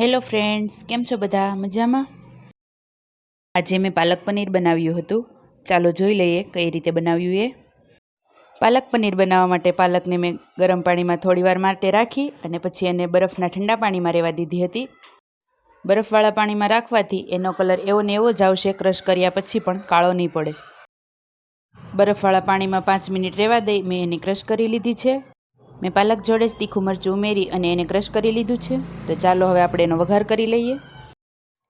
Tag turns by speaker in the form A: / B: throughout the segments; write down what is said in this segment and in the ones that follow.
A: Hello friends, કેમ છો બધા? મજામાં? આજે મેં પાલક પનીર બનાવ્યું હતું. ચાલો જોઈ લઈએ કઈ રીતે બનાવ્યું એ. પાલક પનીર બનાવવા માટે પાલકને મેં ગરમ પાણીમાં થોડીવાર માટે રાખી અને પછી એને બરફના ઠંડા પાણીમાં રહેવા દીધી હતી. બરફવાળા પાણીમાં રાખવાથી એનો કલર એવો ને એવો જ આવશે, ક્રશ કર્યા પછી પણ કાળો નહીં પડે. બરફવાળા પાણીમાં પાંચ મિનિટ રહેવા દઈ, મેં એની ક્રશ કરી લીધી છે. મેં પાલક જોડે જ તીખું મરચું ઉમેરી અને એને ક્રશ કરી લીધું છે. તો ચાલો હવે આપણે એનો વઘાર કરી લઈએ.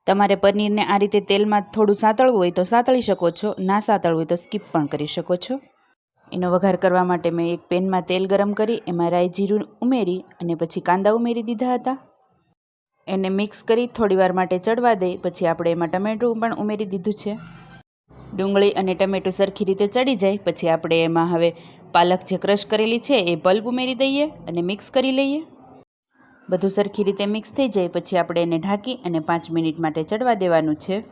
A: તમારે પનીરને આ રીતે તેલમાં થોડું સાંતળવું હોય તો સાંતળી શકો છો, ના સાંતળવું હોય તો સ્કીપ પણ કરી શકો છો. એનો વઘાર કરવા માટે મેં એક પેનમાં તેલ ગરમ કરી, એમાં રાઈ જીરું ઉમેરી અને પછી કાંદા ઉમેરી દીધા હતા. એને મિક્સ કરી થોડીવાર માટે ચડવા દઈ પછી આપણે એમાં ટમેટું પણ ઉમેરી દીધું છે. ડુંગળી અને ટમેટું સરખી રીતે ચડી જાય, પછી આપણે એમાં હવે પાલક જે ક્રશ કરેલી છે એ પલ્પ ઉમેરી દઈએ અને મિક્સ કરી લઈએ. બધું સરખી રીતે મિક્સ થઈ જાય, પછી આપણે એને ઢાંકી અને પાંચ મિનિટ માટે ચડવા દેવાનું છે.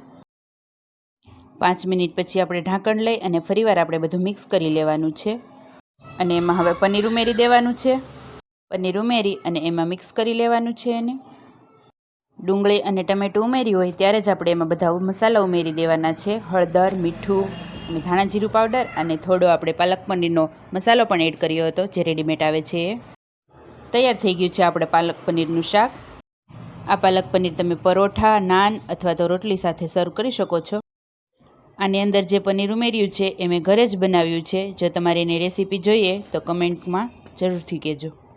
A: પાંચ મિનિટ પછી આપણે ઢાંકણ લઈ અને ફરીવાર આપણે બધું મિક્સ કરી લેવાનું છે. અને એમાં હવે પનીર ઉમેરી દેવાનું છે. પનીર ઉમેરી અને એમાં મિક્સ કરી લેવાનું છે એને. ડુંગળી અને ટમેટું ઉમેર્યું હોય ત્યારે જ આપણે એમાં બધા મસાલા ઉમેરી દેવાના છે. હળદર, મીઠું અને ધાણા જીરું પાવડર અને થોડો આપણે પાલક પનીરનો મસાલો પણ એડ કર્યો હતો, જે રેડીમેડ આવે છે. તૈયાર થઈ ગયું છે આપણે પાલક પનીરનું શાક. આ પાલક પનીર તમે પરોઠા, નાન અથવા તો રોટલી સાથે સર્વ કરી શકો છો. આની અંદર જે પનીર ઉમેર્યું છે એ મેં ઘરે જ બનાવ્યું છે. જો તમારે એની રેસીપી જોઈએ તો કમેન્ટમાં જરૂરથી કહેજો.